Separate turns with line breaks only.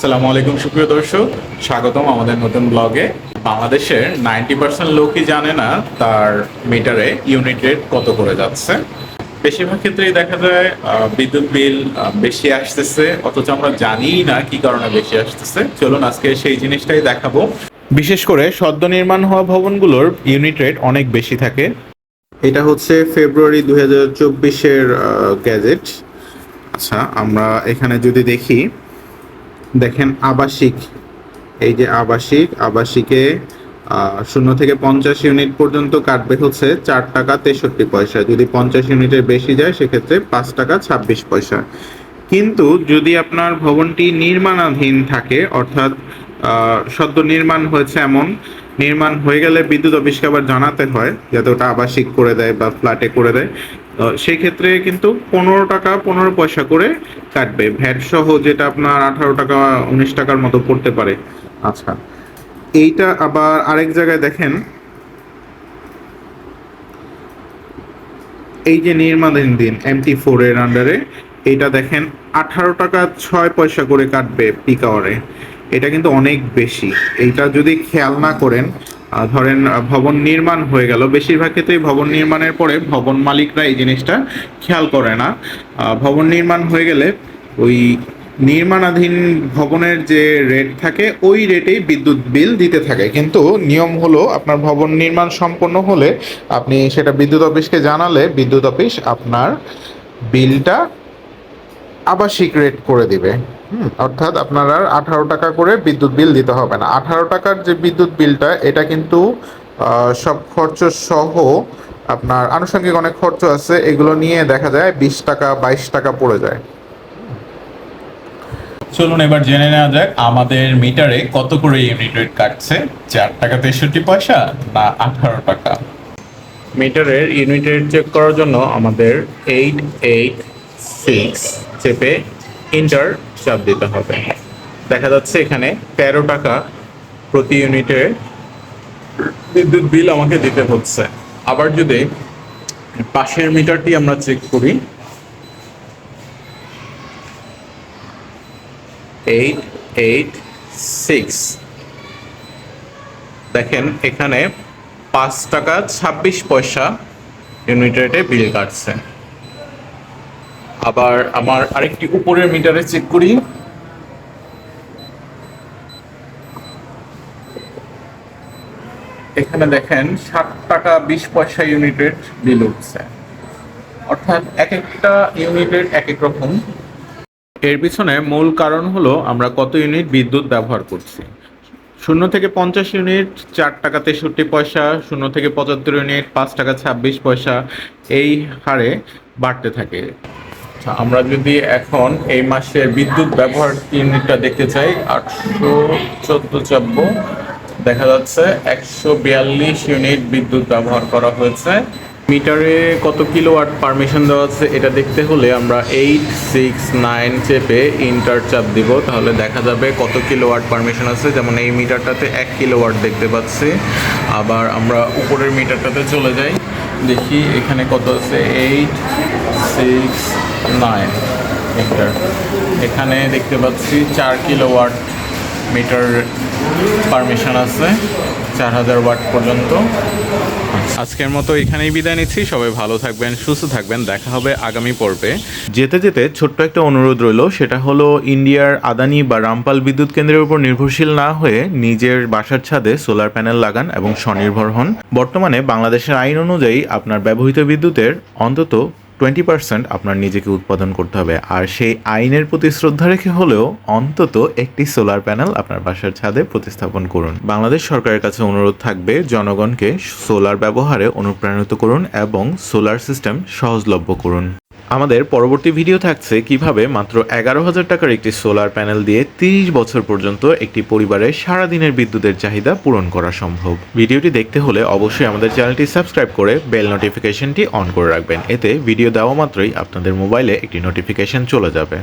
আসসালামু আলাইকুম, সুপ্রিয় দর্শক। স্বাগতম আমাদের নতুন ব্লগে। বাংলাদেশের নাইনটি পার্সেন্ট লোকই জানে না তার মিটারে ইউনিট রেট কত করে যাচ্ছে। বেশিরভাগ ক্ষেত্রেই দেখা যায় বিদ্যুৎ বিল বেশি আসতেছে। অথচ আমরা জানিই না কি কারণে বেশি আসতেছে। চলুন আজকে সেই জিনিসটাই দেখাবো। বিশেষ করে সদ্য নির্মাণ হওয়া ভবনগুলোর ইউনিট রেট অনেক বেশি থাকে। এটা হচ্ছে ফেব্রুয়ারি দুই হাজার চব্বিশের গ্যাজেট। আচ্ছা আমরা এখানে যদি দেখি দেখেন আবাসিক। এই যে আবাসিক, আবাসিকে শূন্য থেকে পঞ্চাশ ইউনিট পর্যন্ত কাটবে হচ্ছে, চার টাকা তেষট্টি পয়সা। যদি পঞ্চাশ ইউনিটের বেশি যায়, সেক্ষেত্রে পাঁচ টাকা ছাব্বিশ পয়সা। কিন্তু যদি আপনার ভবনটি নির্মাণাধীন থাকে, অর্থাৎ সদ্য নির্মাণ হয়েছে এমন, নির্মাণ হয়ে গেলে বিদ্যুৎ অফিসকে আবার জানাতে হয়, যাতে ওটা আবাসিক করে দেয় বা ফ্ল্যাটে করে দেয়। সেই ক্ষেত্রে কিন্তু পনেরো টাকা, পনেরো পয়সা করে কাটবে। ভ্যাট সহ যেটা আপনার আঠারো টাকা, উনিশ টাকার মতো পড়তে পারে। আচ্ছা। এইটা আবার আরেক জায়গায় দেখেন। এই যে নির্মাণাধীন দিন এমটি ফোর এর আন্ডারে এটা দেখেন আঠারো টাকা, ছয় পয়সা করে কাটবে পিক আওয়ারে এটা কিন্তু অনেক বেশি। এইটা যদি খেয়াল না করেন ধরেন ভবন নির্মাণ হয়ে গেল। বেশিরভাগ ক্ষেত্রেই ভবন নির্মাণের পরে ভবন মালিকরা এই জিনিসটা খেয়াল করে না। ভবন নির্মাণ হয়ে গেলে ওই নির্মাণাধীন ভবনের যে রেট থাকে, ওই রেটেই বিদ্যুৎ বিল দিতে থাকে। কিন্তু নিয়ম হলো আপনার ভবন নির্মাণ সম্পন্ন হলে আপনি সেটা বিদ্যুৎ অফিসকে জানালে বিদ্যুৎ অফিস আপনার বিলটা আবাসিক রেট করে দিবে। অর্থাৎ আপনার আর আঠারো টাকা করে বিদ্যুৎ বিল দিতে হবে না। আঠারো টাকার যে বিদ্যুৎ বিলটা এটা কিন্তু সব খরচ সহ আপনার আনুষঙ্গিক অনেক খরচ আছে এগুলো নিয়ে দেখা যায় বিশ টাকা বাইশ টাকা পড়ে যায়। চলুন এবার জেনে নেওয়া যাক আমাদের মিটারে কত করে ইউনিট রেট কাটছে? চার টাকা তেষট্টি পয়সা না আঠারো টাকা? মিটারের ইউনিট রেট চেক করার জন্য আমাদের এইট এইট সিক্স চেপে ইন্টার চাপ দিতে হবে। দেখা যাচ্ছে এখানে তেরো টাকা প্রতি ইউনিটে বিদ্যুৎ বিল আমাকে দিতে হচ্ছে। আবার যদি পাশের মিটারটি আমরা চেক করি এইট এইট সিক্স দেখেন এখানে পাঁচ টাকা ছাব্বিশ পয়সা ইউনিট রেটে বিল কাটছে। আবার আমার আরেকটি উপরের মিটারে চেক করি। এখানে দেখেন ষাট টাকা বিশ পয়সা ইউনিট রেট বিল উঠছে। অর্থাৎ এক একটা ইউনিট রেট এক এক রকম। এর পিছনে মূল কারণ হলো আমরা কত ইউনিট বিদ্যুৎ ব্যবহার করছি। শূন্য থেকে পঞ্চাশ ইউনিট, চার টাকা তেষট্টি পয়সা, শূন্য থেকে পঁচাত্তর ইউনিট, পাঁচ টাকা ছাব্বিশ পয়সা, এই হারে বাড়তে থাকে। আচ্ছা, আমরা যদি এখন এই মাসে বিদ্যুৎ ব্যবহার ইউনিটটা দেখতে চাই আটশো চোদ্দ চাব্য দেখা যাচ্ছে একশো বিয়াল্লিশ ইউনিট বিদ্যুৎ ব্যবহার করা হয়েছে। মিটারে কত কিলোওয়াট পারমিশন দেওয়া আছে এটা দেখতে হলে আমরা এইট সিক্স নাইন চেপে ইন্টার চাপ দিব তাহলে দেখা যাবে কত কিলোওয়াট পারমিশন আছে। যেমন এই মিটারটাতে এক কিলোওয়াট দেখতে পাচ্ছি। আবার আমরা উপরের মিটারটাতে চলে যাই দেখি এখানে কত আছে এইট সিক্স নাইন মিটার এখানে দেখতে পাচ্ছি চার কিলোওয়াট মিটার পারমিশন আছে, চার হাজার ওয়াট পর্যন্ত। আজকের মতো এখানেই বিদায় নিচ্ছি, সবাই ভালো থাকবেন, সুস্থ থাকবেন, দেখা হবে আগামী পর্বে। যেতে যেতে ছোট্ট একটা অনুরোধ রইল, সেটা হলো ইন্ডিয়ার আদানি বা রামপাল বিদ্যুৎ কেন্দ্রের উপর নির্ভরশীল না হয়ে নিজের বাসার ছাদে সোলার প্যানেল লাগান এবং স্বনির্ভর হন। বর্তমানে বাংলাদেশের আইন অনুযায়ী আপনার ব্যবহৃত বিদ্যুতের অন্তত টোয়েন্টি পার্সেন্ট আপনার নিজেকে উৎপাদন করতে হবে। আর সেই আইনের প্রতি শ্রদ্ধা রেখে হলেও অন্তত একটি সোলার প্যানেল আপনার বাসার ছাদে প্রতিস্থাপন করুন। বাংলাদেশ সরকারের কাছে অনুরোধ থাকবে, জনগণকে সোলার ব্যবহারে অনুপ্রাণিত করুন এবং সোলার সিস্টেম সহজলভ্য করুন। আমাদের পরবর্তী ভিডিও থাকছে কীভাবে মাত্র এগারো হাজার টাকার একটি সোলার প্যানেল দিয়ে তিরিশ বছর পর্যন্ত একটি পরিবারের সারাদিনের বিদ্যুতের চাহিদা পূরণ করা সম্ভব। ভিডিওটি দেখতে হলে অবশ্যই আমাদের চ্যানেলটি সাবস্ক্রাইব করে বেল নোটিফিকেশনটি অন করে রাখবেন। এতে ভিডিও দেওয়া মাত্রই আপনাদের মোবাইলে একটি নোটিফিকেশন চলে যাবে।